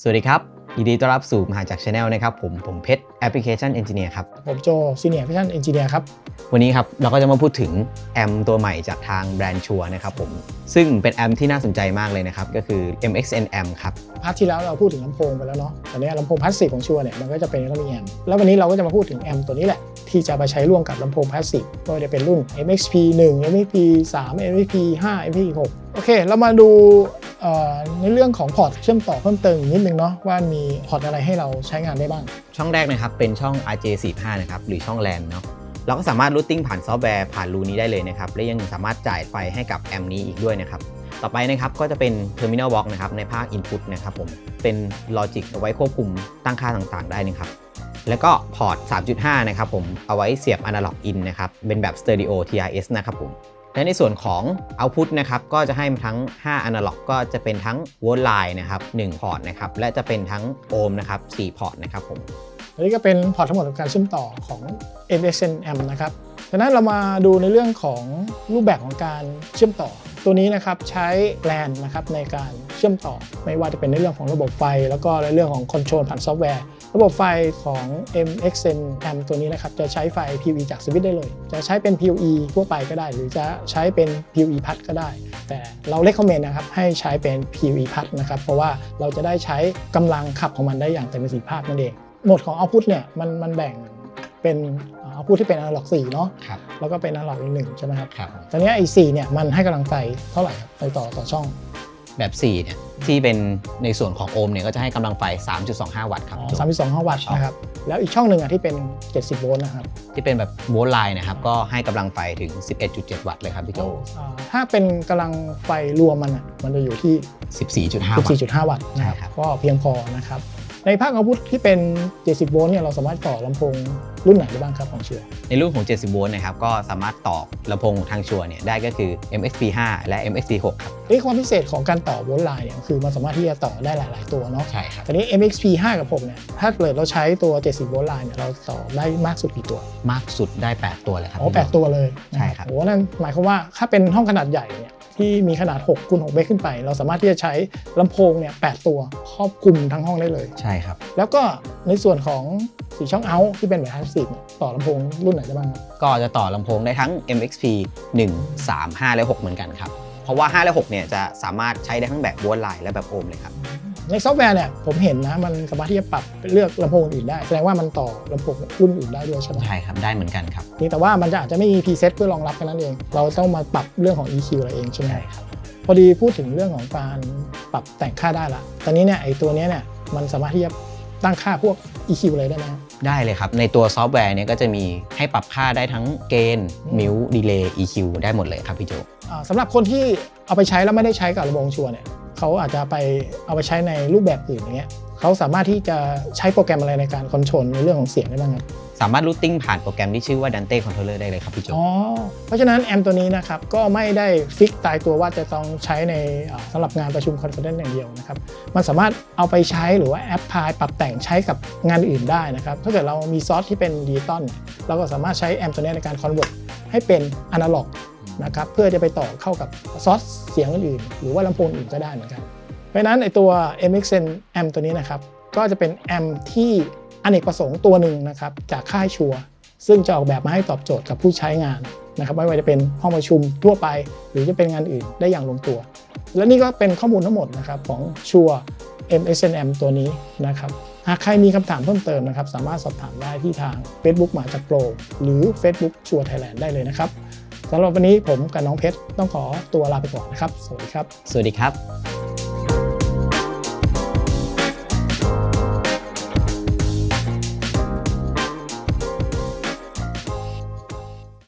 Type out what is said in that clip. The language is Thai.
สวัสดีครับ ยินดีต้อนรับสู่มหาจักรชาแนลนะครับผมผมเพชรแอปพลิเคชันเอนจิเนียร์ครับ ผมโจซีเนียร์แฟชั่นเอนจิเนียร์ครับ วันนี้ครับเราก็จะมาพูดถึงแอมตัวใหม่จากทางแบรนด์ชัวนะครับผม ซึ่งเป็นแอมที่น่าสนใจมากเลยนะครับ ก็คือ MXN Amp ครับ พาร์ทที่แล้วเราพูดถึงลำโพงไปแล้วเนาะตอนนี้ลำโพงพาสซีฟของชัวร์เนี่ยมันก็จะเป็นก็มีแอมป์แล้ววันนี้เราก็จะมาพูดถึงแอมป์ตัวนี้แหละที่จะไปใช้ร่วมกับลำโพงพาสซีฟก็จะเป็นรุ่น MXP 1 MXP 3 MXP 5 MXP 6โอเค เรามาดูเอ่อ ในเรื่องของพอร์ตเชื่อมต่อเพิ่มเติมนิดนึงเนาะว่ามีพอร์ตอะไรให้เราใช้งานได้บ้าง ช่องแรกนะครับเป็นช่อง RJ45 นะครับหรือช่อง LAN เนาะเราก็สามารถรูทติ้งผ่านซอฟต์แวร์ผ่านรูนี้ได้เลยนะครับและยังสามารถจ่ายไฟให้กับแอมนี้อีกด้วยนะครับต่อไปนะครับก็จะเป็น Terminal Box นะครับในภาค Input นะครับผมเป็น Logic เอาไว้ควบคุมตั้งค่าต่างๆ ได้นะครับแล้วก็พอร์ต 3.5 นะครับผมเอาไว้เสียบ Analog In นะครับเป็นแบบ Stereo TRS นะครับผม และในส่วนของ Output นะครับก็จะให้ทั้ง 5 Analog ก็จะเป็นทั้ง Volt Line นะครับ1พอร์ตนะครับและจะเป็นทั้ง Ohm นะครับ4พอร์ตนะครับผมอันนี้ก็เป็นพอร์ตทั้งหมดของการเชื่อมต่อของ MXNM นะครับดังนั้นเรามาดูในเรื่องของรูปแบบของการเชื่อมต่อ ตัวนี้นะครับใช้ LAN นะครับในการเชื่อมต่อ ไม่ว่าจะเป็นในเรื่องของระบบไฟ แล้วก็ในเรื่องของคอนโทรลผ่านซอฟต์แวร์ ระบบไฟของ MXN Amp ตัวนี้นะครับจะใช้ไฟ PoE จากสวิตช์ได้เลย จะใช้เป็น PoE ทั่วไปก็ได้ หรือจะใช้เป็น PoE พัดก็ได้ แต่เราเล c กคอมเมนต์นะครับให้ใช้เป็น PoE พัดนะครับเพราะว่าเราจะได้ใช้กำลังขับของมันได้อย่างเต็มประสิทธิภาพนั่นเองโหมดของ output เนี่ยมันมันแบ่งเป็นเอ่อ output ที่เป็น analog 4เนาะครับแล้วก็เป็น analog อีกหนึ่งใช่ไหมครับครับ ตอนนี้ไอ้4เนี่ยมันให้กำลังไฟเท่าไหร่ครับไฟต่อต่อช่อง แบบ4เนี่ยที่เป็นในส่วนของ Ohm เนี่ยก็จะให้กำลังไฟ 3.25 วัตต์ครับ สามสิบสองห้าวัตต์นะครับ แล้วอีกช่องหนึ่งอะที่เป็น 70 โวลต์นะครับที่เป็นแบบ Volt Line นะครับ ก็ให้กำลังไฟถึง 11.7 วัตต์เลยครับพี่โจอ่าถ้าเป็นกำลังไฟรวมมันอะมันจะอยู่ที่ 14.5 วัตต์ 14.5 วัตต์นะคใช่ครัรับบก็เพียงพอนะครับ ในภาคอาวุธที่เป็น 70 โวลต์เนี่ยเราสามารถต่อลำโพงรุ่นไหนได้บ้างครับของเชื่อในรุ่นของ 70 โวลต์นะครับก็สามารถต่อลำโพงทางชัวร์เนี่ยได้ก็คือ MXP5 และ MXP6 ครับนี่ความพิเศษของการต่อโวลต์ไลน์เนี่ยคือมันสามารถที่จะต่อได้หลาย ๆ ตัวเนาะใช่ครับตอนนี้ MXP 5 กับ 6 เนี่ยถ้าเกิดเราใช้ตัว 70 โวลต์ไลน์เนี่ยเราต่อได้มากสุดกี่ตัว มากสุดได้ 8 ตัวเลยครับอ๋อพี่โจ8ตัวเลยใช่ครับโอ้นั่นหมายความว่าถ้าเป็นห้องขนาดใหญ่เนี่ย ที่มีขนาด6คูณ6เมตรขึ้นไป เราสามารถที่จะใช้ลำโพงเนี่ย8ตัวครอบคลุมทั้งห้องได้เลย ใช่ครับ แล้วก็ในส่วนของสีช่องเอาที่เป็นแบบ Type 10เนี่ยต่อลำโพงรุ่นไหนได้บ้างครับ ก็จะต่อลำโพงได้ทั้ง MXP 1 3 5 และ 6 เหมือนกันครับ เพราะว่า 5 และ 6 เนี่ยจะสามารถใช้ได้ทั้งแบบวอลไลน์และแบบโอห์มเลยครับ ในซอฟต์แวร์เนี่ยผมเห็นนะมันสามารถที่จะปรับเลือกลำโพงอื่นได้แสดงว่ามันต่อลำโพงรุ่นอื่นได้ด้วยใช่ไหมใช่ครับได้เหมือนกันครับนี่แต่ว่ามันจะอาจจะไม่มีพรีเซตเพื่อรองรับแค่นั้นเอง เราต้องมาปรับเรื่องของ EQ อะไรเองใช่ไหมใช่ครับพอดีพูดถึงเรื่องของการปรับแต่งค่าได้ละตอนนี้เนี่ยไอตัวเนี้ยเนี่ยมันสามารถที่จะ ตั้งค่าพวก EQ อะไรได้ไหมครับได้เลยครับ ในตัวซอฟต์แวร์เนี่ยก็จะมีให้ปรับค่าได้ทั้งเกณฑ์อืมมิวดีเลย์ EQ ได้หมดเลยครับพี่โจ อ่าสำหรับคนที่เอาไปใช้แล้วไม่ได้ใช้กับระบบชัวร์เนี่ย เขาอาจจะไปเอาไปใช้ในรูปแบบอื่นอย่างเงี้ยเขาสามารถที่จะใช้โปรแกรมอะไรในการคอนโทรลในเรื่องของเสียงได้บ้างครับสามารถรูทติ้งผ่านโปรแกรมที่ชื่อว่า Dante Controller ได้เลยครับพี่โจอ๋อเพราะฉะนั้นแอมตัวนี้นะครับก็ไม่ได้ฟิกตายตัวว่าจะต้องใช้ในอ่าสำหรับงานประชุมคอนเฟอเรนซ์อย่างเดียวนะครับมันสามารถเอาไปใช้หรือว่าแอปพลายปรับแต่งใช้กับงานอื่นได้นะครับถ้าเกิดเรามีซอสที่เป็นดิจิตอลเนี่ยเราก็สามารถใช้แอมตัวนี้ในการคอนเวิร์ตให้เป็นอนาล็อก นะครับเพื่อจะไปต่อเข้ากับซอสเสียงอื่นๆหรือว่าลำโพงอื่นก็ได้เหมือนกัน เพราะนั้นไอตัว MXN แอมตัวนี้นะครับก็จะเป็นแอมที่อเนกประสงค์ตัวหนึ่งนะครับจากค่ายชัวซึ่งจะออกแบบมาให้ตอบโจทย์กับผู้ใช้งานนะครับไม่ว่าจะเป็นห้องประชุมทั่วไป หรือจะเป็นงานอื่นได้อย่างลงตัว และนี่ก็เป็นข้อมูลทั้งหมดนะครับของชัว MSNM ตัวนี้นะครับหากใครมีคำถามเพิ่มเติมนะครับ สามารถสอบถามได้ที่ทาง Facebook หมาจากโปร หรือ Facebook ชัวไทยแลนด์ได้เลยนะครับ สำหรับวันนี้ผมกับน้องเพชรต้องขอตัวลาไปก่อนนะครับ สวัสดีครับ สวัสดีครับ